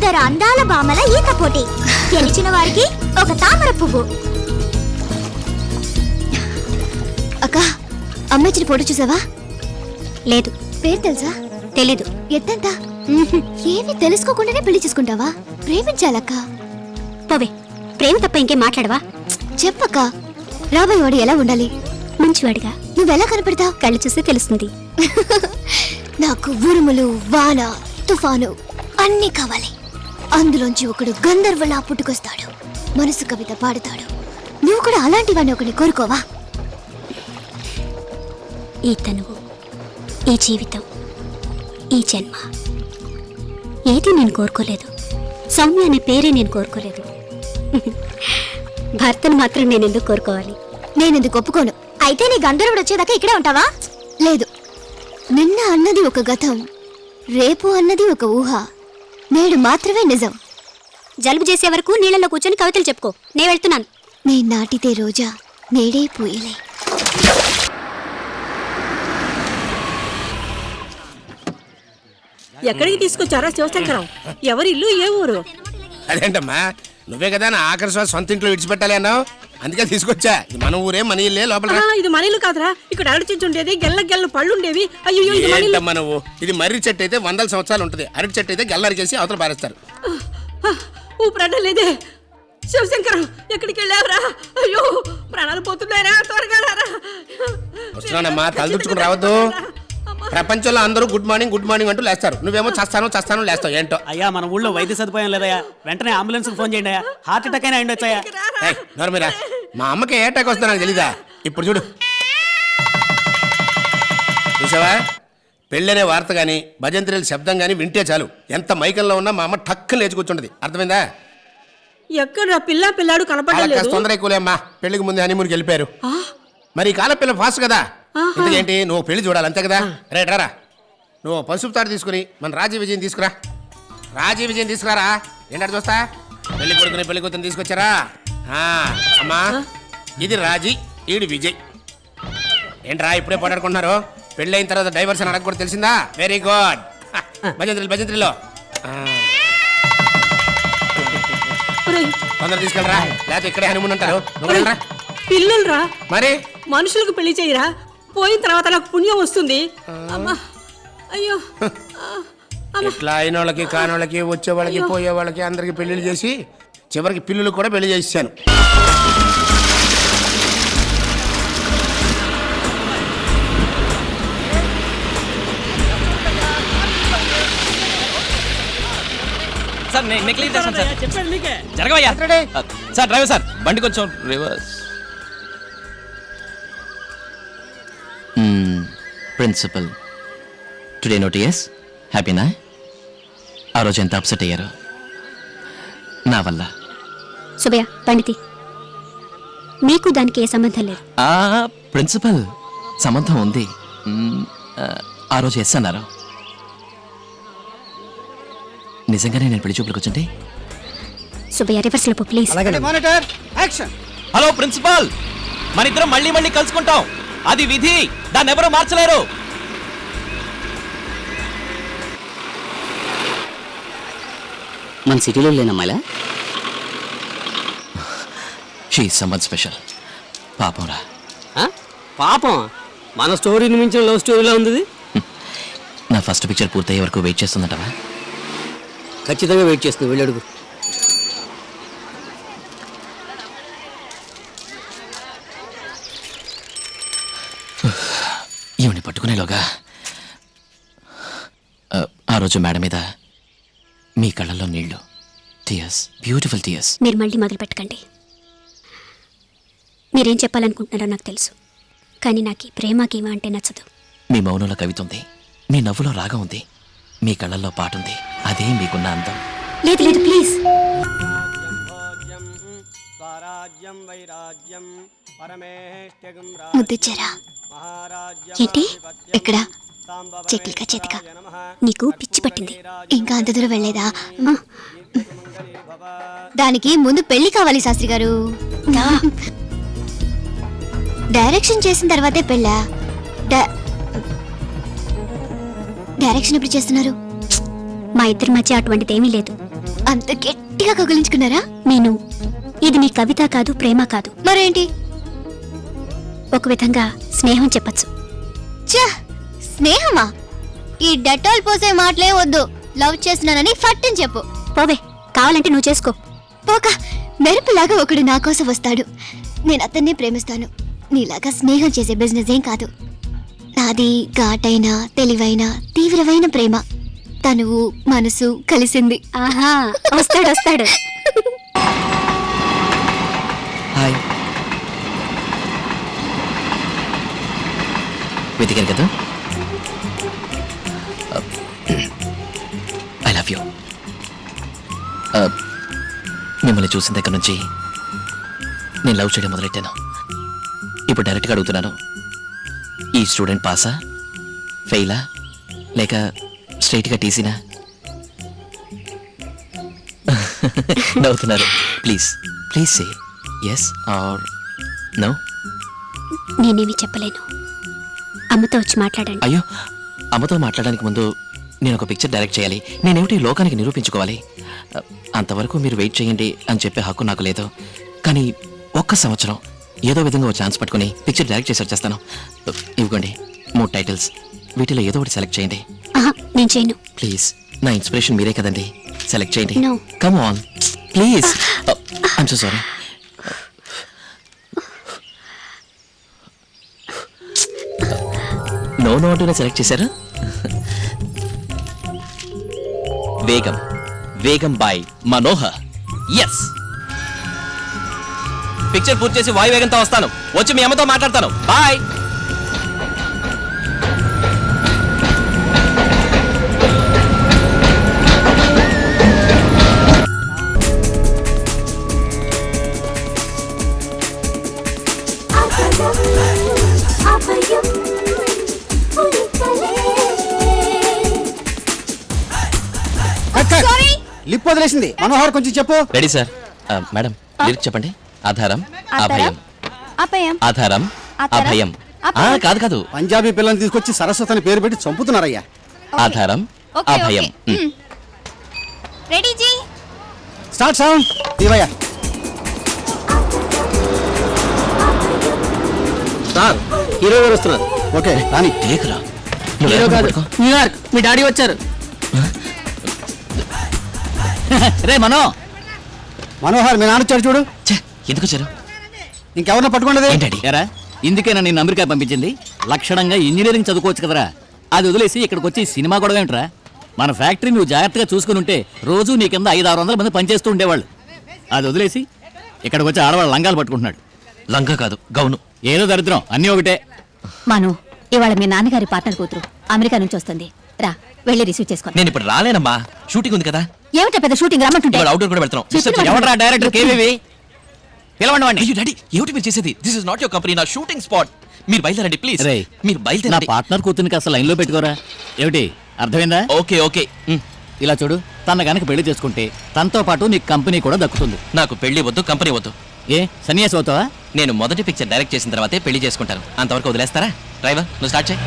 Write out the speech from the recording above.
ఇద్దరు అందాల బామల ఈత పోటీ గెలిచిన వారికి ఒక తామర పువ్వు. అక్క అమ్మాయిచిన ఫోటో చూసావా? లేదు. పేరు తెలుసా? తెలీదు. ఎత్తంత? ఏమీ తెలుసుకోకుండానే పెళ్ళి చేసుకుంటావా? ప్రేమించాలక్క. పోవే. ప్రేమ తప్ప ఇంకేం మాట్లాడవా? చెప్పక్క. రాబోయే వాడు ఎలా ఉండాలి? మంచివాడిగా. నువ్వెలా కనపడతావు? కళ్ళు చూస్తే తెలుస్తుంది. నాకు ఉరుములు వాన తుఫాను అన్నీ కావాలి. అందులోంచి ఒకడు గంధర్వలా పుట్టుకొస్తాడు. మనసు కవిత పాడుతాడు. నువ్వు కూడా అలాంటి వాడిని ఒకటి కోరుకోవా? ఈ తనువు ఈ జీవితం ఈ జన్మ. ఏది నేను కోరుకోలేదు. సౌమ్య అనే పేరే నేను కోరుకోలేదు. భర్తను మాత్రం నేను ఎందుకు కోరుకోవాలి? నేనెందుకు ఒప్పుకోను? అయితే నీ గంధర్వుడు వచ్చేదాకా ఇక్కడే ఉంటావా? లేదు. నిన్న అన్నది ఒక గతం రేపు అన్నది ఒక ఊహ. నేడు మాత్రమే నిజం. జలుబు చేసే వరకు నీళ్ళలో కూర్చొని కవితలు చెప్పుకో. నేను వెళ్తున్నాను. నే నాటితే రోజా నేడే పూయలే. ఎక్కడికి తీసుకొచ్చారా శివశంకరం? ఎవరి ఇల్లు ఏ ఊరు? అదేంటమ్మా? నువ్వే కదా నా ఆఖరి శ్వాస సొంత ఇంట్లో విడిచిపెట్టాలి అన్నావు? అందుకే తీసుకొచ్చా. ఇది మన ఊరే మన ఇల్లే లోపల రా. ఆ, ఇది కాదురా. ఇక్కడ అరటి చెట్టు ఉండేది గెల్ల గెల్ల పళ్ళు ఉండేవి అయ్యో ఇది ఏంటమ్మా నువ్వు? ఇది మర్రి చెట్టు అయితే వందల సంవత్సరాలు ఉంటుంది. అరటి చెట్టు అయితే గల్లరికేసి అవతల పారేస్తారు. ఆ, ఊపిరాట లేదే. శివశంకరం ఎక్కడికి వెళ్ళావురా? అయ్యో ప్రాణాలు పోతున్నాయరా త్వరగా రారా. వస్తున్నానమ్మా తలదుచ్చుకుని రావద్దు. ప్రపంచంలో అందరూ గుడ్ మార్నింగ్ గుడ్ మార్నింగ్ అంటూ లేస్తారు. నువ్వేమో చస్తాను చస్తాను లేస్తావు. ఏంటో? అయ్యా మన ఊళ్ళో వైద్య సదుపాయం లేదయ్యా. వెంటనే అంబులెన్స్ ఫోన్ చేయండి అయ్యా. హార్ట్ అటాక్ అయినా ఉండొచ్చయ్యా ఏయ్, నోరు మీరా. మా అమ్మకి ఏ అటాక్ వస్తుందో నాకు తెలీదా? ఇప్పుడు చూడు. చూసావా? పెళ్ళనే వార్త కానీ భజంత్రీల శబ్దం కానీ వింటే చాలు. ఎంత మైకంలో ఉన్నా మా అమ్మ టక్కున లేచి కూర్చుంటది. అర్థమైందా? ఎక్కడ పిల్ల పిల్లాడు కనపడలేదు తొందర ఎక్కువలే అమ్మా. పెళ్ళికి ముందు హనీమూన్కి వెళ్ళిపోయారు. మరి ఈ కాల పిల్ల ఫాస్ట్ కదా? ఎందుకేంటి నువ్వు పెళ్ళి చూడాలి అంతే కదా? రైట్ రారా నువ్వు పసుపు తాడు తీసుకుని మన రాజీ విజయం తీసుకురా. రాజీ విజయం తీసుకురారా? ఏంటంటే చూస్తా? పెళ్ళి కొడుకుని పెళ్ళి కూతురు తీసుకొచ్చారా? ఆ, అమ్మా ఇది రాజీ ఈడు విజయ్. ఏంట్రా ఇప్పుడే పోటాడుకుంటున్నారు పెళ్ళి అయిన తర్వాత డైవర్స్ అని అడగకూడదు తెలిసిందా? వెరీ గుడ్ భజంత్రులు భజంత్రులు. తొందర తీసుకెళ్ళరా? లేకపోతే ఇక్కడే హనుమూన్ అంటారు వెళ్ళరా? పిల్లలురా. మరి? మనుషులకు పెళ్ళి చేయరా? పోయిన తర్వాత నాకు పుణ్యం వస్తుంది. అమ్మా అయ్యో ఇట్లా అయిన వాళ్ళకి కాని వాళ్ళకి వచ్చే వాళ్ళకి పోయే వాళ్ళకి అందరికి పెళ్ళిళ్ళు చేసి చివరికి పిల్లులు కూడా పెళ్ళి చేసాను సార్ చేస్తాను సార్. చెప్పాడు మీకే. జరగవయ్యా. సార్ డ్రైవర్ సార్ బండి కొంచెం రివర్స్ ప్రిన్సిపల్ టుడే నోటియస్ హ్యాపీనా ఆ రోజు ఎంత అప్సెట్ అయ్యారు. నా వల్ల. సుబయ్య పండితి మీకు దానికి ఏ సంబంధం లేదు. ఆ ప్రిన్సిపల్ సంబంధం ఉంది. ఆ, ఆ రోజు ఎస్ అన్నారు. నిజంగానే నేను పెళ్ళి చూపులకు వచ్చింటే సుబయ్య రివర్స్లో ప్లీజ్ హలో ప్రిన్సిపాల్ మన ఇద్దరం మళ్ళీ మళ్ళీ కలుసుకుంటాం. అది విధి. దాన్ని ఎవరు మార్చలేరు. మన సిటీలో లేనమ్మాయిలా షీ సమ్మర్ స్పెషల్ పాపంరా ఆ? పాపం? మన స్టోరీని మించిన లవ్ స్టోరీలో ఉంది. నా ఫస్ట్ పిక్చర్ పూర్తయ్యే వరకు వెయిట్ చేస్తుందంటవా? ఖచ్చితంగా వెయిట్ చేస్తుంది. వెళ్ళడుగు ఈవిని పట్టుకునేలోగా ఆ రోజు మేడ మీద మీ కళ్ళల్లో నీళ్ళు. టీయర్స్ బ్యూటిఫుల్ టీయర్స్ మీరు మళ్ళీ మొదలు పెట్టకండి మీరేం చెప్పాలనుకుంటున్నారో నాకు తెలుసు. కానీ నాకు ఈ ప్రేమ గీమ అంటే నచ్చదు. మీ మౌనంలో కవిత ఉంది మీ నవ్వులో రాగం ఉంది. మీ కళ్ళల్లో పాట ఉంది. అదే మీకున్న అందం. లేదు లేదు ప్లీజ్. స్వరాజ్యం వైరాజ్యం ఏంటి? ఎక్కడ? చెట్లిక చేతిక. నీకు పిచ్చి పట్టింది. ఇంకా అంత దూరం వెళ్ళలేదా? దానికి ముందు పెళ్ళి కావాలి శాస్త్రి గారు. డైరెక్షన్ చేసిన తర్వాతే పెళ్ళా. డైరెక్షన్ ఎప్పుడు చేస్తున్నారు? మా ఇద్దరి మధ్య అటువంటిది ఏమీ లేదు. అంత గట్టిగా కగులించుకున్నారా? నేను ఇది నీ కవిత కాదు ప్రేమ కాదు. మరేంటి? ఒక విధంగా స్నేహం చెప్పచ్చు. ఛ! స్నేహమా? ఈ డెటాల్ పోసే మాటలే వద్దు. లవ్ చేస్తున్నానని ఫట్టని చెప్పు. పోవే కావాలంటే నువ్వు చేసుకో. పోక మెరుపులాగా ఒకడు నా కోసం వస్తాడు. నేను అతన్నే ప్రేమిస్తాను. నీలాగా స్నేహం చేసే బిజినెస్ ఏం కాదు. నాది ఘాటైన తెలివైన తీవ్రమైన ప్రేమ. తనువు మనసు కలిసింది. ఆహా వస్తాడు వస్తాడు. హాయ్. వెతికాను కదా? లవ్ యూ మిమ్మల్ని చూసిన దగ్గర నుంచి నేను లవ్ చేయడం మొదలెట్టాను. ఇప్పుడు డైరెక్ట్గా అడుగుతున్నాను. ఈ స్టూడెంట్ పాసా? ఫెయిలా? లేక స్ట్రైట్గా టీసీనా? నవ్వుతున్నారు. Please please say. Yes or no నేనేమి చెప్పలేను. అమ్మతో వచ్చి మాట్లాడండి. అయ్యో అమ్మతో మాట్లాడడానికి ముందు నేను ఒక పిక్చర్ డైరెక్ట్ చేయాలి. నేనేమిటి లోకానికి నిరూపించుకోవాలి? అంతవరకు మీరు వెయిట్ చేయండి అని చెప్పే హక్కు నాకు లేదు. కానీ ఒక్క సంవత్సరం ఏదో విధంగా ఒక ఛాన్స్ పట్టుకుని పిక్చర్ డైరెక్ట్ చేసి వచ్చేస్తాను. ఇవ్వండి మూడు టైటిల్స్ వీటిలో ఏదో ఒకటి సెలెక్ట్ చేయండి. నేను చేయను. ప్లీజ్ నా ఇన్స్పిరేషన్ మీరే కదండి. సెలెక్ట్ చేయండి. Come on please I'm so sorry no no అంటూనే సెలెక్ట్ చేశారా? వేగం. వేగం బాయ్ మనోహర్. ఎస్ పిక్చర్ పూర్తి చేసి వాయు వేగంతో వస్తాను. వచ్చి మీ అమ్మతో మాట్లాడతాను. బాయ్ లిప్ వదిలేసింది. మనోహర్ కొంచెం చెప్పు. Ready sir. మేడం లిరిక్ చెప్పండి. ఆధారం అభయం. అపయం ఆధారం అభయం. ఆ, కాదు కాదు. పంజాబీ పిల్లల్ని తీసుకొచ్చి సరస్వతి అని పేరు పెట్టి చంపుతున్నారయ్యా. ఆధారం అభయం. Ready ji start sound. ఇవయ్యా sir hero గారు వస్తున్నారు. ఓకే రాని టేకురా హీరో నువ్వు కాదు. న్యూయార్క్. మీ డాడీ వచ్చారు. రే మనో. మనోహర్ మీ నాన్న వచ్చాడు చూడు. ఎందుకు వచ్చారు? ఇంకెవరిని పట్టుకోండి ఏంటండి ఎరా. ఇందుకేనా నిన్ను అమెరికా పంపించింది. లక్షణంగా ఇంజనీరింగ్ చదువుకోవచ్చు కదరా. అది వదిలేసి ఇక్కడికి వచ్చి సినిమా గొడవ ఏంట్రా మన ఫ్యాక్టరీ నువ్వు జాగ్రత్తగా చూసుకుని ఉంటే రోజు నీ కింద ఐదు ఆరు వందల మంది పనిచేస్తూ ఉండేవాళ్ళు. అది వదిలేసి ఇక్కడికి వచ్చి ఆడవాళ్ళు లంగాలు పట్టుకుంటున్నాడు. లంగా కాదు గౌను. ఏదో దరిద్రం అన్నీ ఒకటే. మను ఇవాళ మీ నాన్నగారి పార్ట్నర్ కూతురు అమెరికా నుంచి వస్తుంది. రా వెళ్ళి రిసీవ్ చేసుకో. నేను ఇప్పుడు రాలేనమ్మా. షూటింగ్ ఉంది కదా. ఏమిటా పెద్ద షూటింగ్ రమ్మంటుంటే? అవుట్డోర్ కూడా వెళ్తున్నాం. ఎవడరా డైరెక్టర్ కేవీవి పిలవండి వాడిని అయ్యో డాడీ ఏమిటి మీరు చేసేది? This is not your company నా షూటింగ్ స్పాట్ మీరు బయలుదేరండి ప్లీజ్ రేయ్, మీరు నా బయలుదేరండి పార్ట్నర్ కూతురికి అసలు లైన్లో పెట్టుకోరా? ఏమిటి అర్థమైందా? Okay okay. ఉమ్. ఇలా చూడు తన గనక పెళ్ళి చేసుకుంటే తనతో పాటు నీకు కంపెనీ కూడా దక్కుతుంది. నాకు పెళ్ళి వద్దు కంపెనీ వద్దు. ఏ సన్యాసి అవుతావా? నేను మొదటి పిక్చర్ డైరెక్ట్ చేసిన తర్వాతే పెళ్ళి చేసుకుంటాను. అంతవరకు వదిలేస్తారా? డ్రైవర్ నువ్వు స్టార్ట్ చేయి.